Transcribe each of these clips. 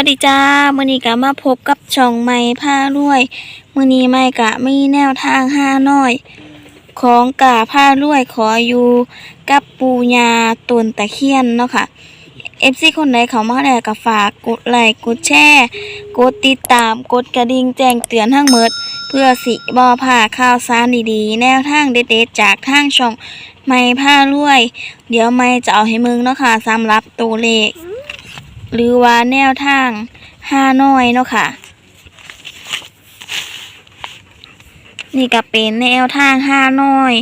วัสดีจ้ามื้อนี้ก็มาพบกับช่องใหม่ผ้ารวยมื้อนี้ใหม่ก็มีแนวทางห้าน้อย ของกาผ้ารวยขออยู่กับปูญาตนตะเคียนเนาะค่ะ FC คนใดเขามาแล้วก็ฝากกดไลค์กดแชร์กดติดตามกดกระดิ่งแจ้งเตือนทั้งหมด เพื่อสิบ่พลาข่าวสารดีๆ แนวทางเด็ดๆจากทางช่องใหม่ผ้ารวย เดี๋ยวใหม่จะเอาให้มึงเนาะค่ะสำหรับตัวเลข หรือว่าแนวทางห้าน้อยเนาะค่ะ นี่ก็เป็นแนวทางห้าน้อย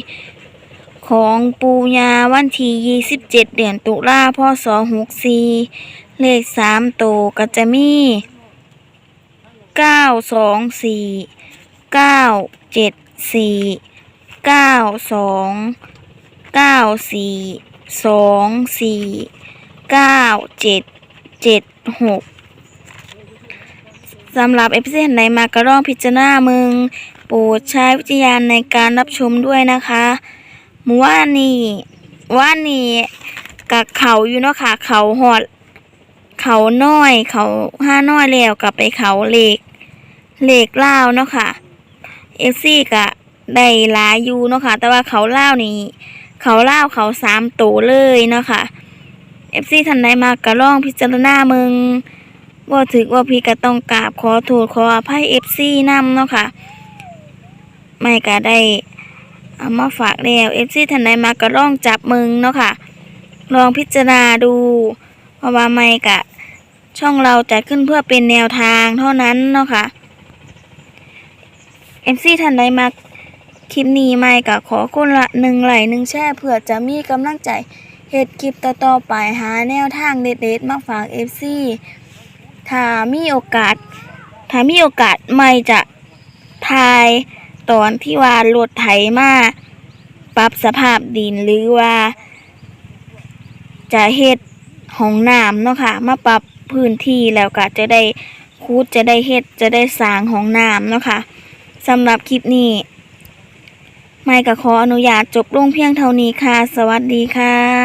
ของปูยาวันที่ 27 เดือนตุลาพศ64เลขสามตัวก็จะมี 9 2 4 9 7 4 9 2 9 4 2 4 9 7 เจ็ดหกสำหรับเอพิเซนไหนมาก็ลองพิจารณามึง โปรดใช้วิจารณญาณในการรับชมด้วยนะคะมูว่านนี่ว่านี่กับเขาอยู่เนาะค่ะ เขาหอด เขาน้อย เขาห้าน้อยแล้วกับไปเขาเหล็กเหล็กเล่าเนาะค่ะเอฟซี่กะได้ลายอยู่เนาะค่ะ แต่ว่าเขาเล่านี่ เขาเล่าเขาสามตัวเลยเนาะค่ะ อฟซีท่านใดมากกะล่องพิจารณามึงว่าถึกว่าพี่ก็ต้องกราบขอโทษขออภัยเอฟซีนำเนาะค่ะ ไม่ก็ได้เอามาฝากแล้วเอฟซีท่านใดมากกะล่องจับมึงเนาะค่ะ ลองพิจารณาดู เพราะว่าไม่กะช่องเราจัดขึ้นเพื่อเป็นแนวทางเท่านั้นเนาะค่ะเอฟซีท่านใดมาคลิปนี้ไม่กะขอคนละหนึ่งไหลหนึ่งแช่เพื่อจะมีกำลังใจ เฮ็ดคลิปต่อๆไปหาแนวทางเด็ดๆมาฝาก FC ถ้ามีโอกาส ถ้ามีโอกาสไม่จะทายตอนที่ว่ารถไถมาปรับสภาพดินหรือว่า จะเฮ็ดห้องน้ำเนาะค่ะ มาปรับพื้นที่แล้วก็จะได้คูดจะได้เฮ็ดจะได้สร้างห้องน้ำเนาะค่ะสำหรับคลิปนี้ ไม่ก็ขออนุญาตจบลงเพียงเท่านี้ค่ะ สวัสดีค่ะ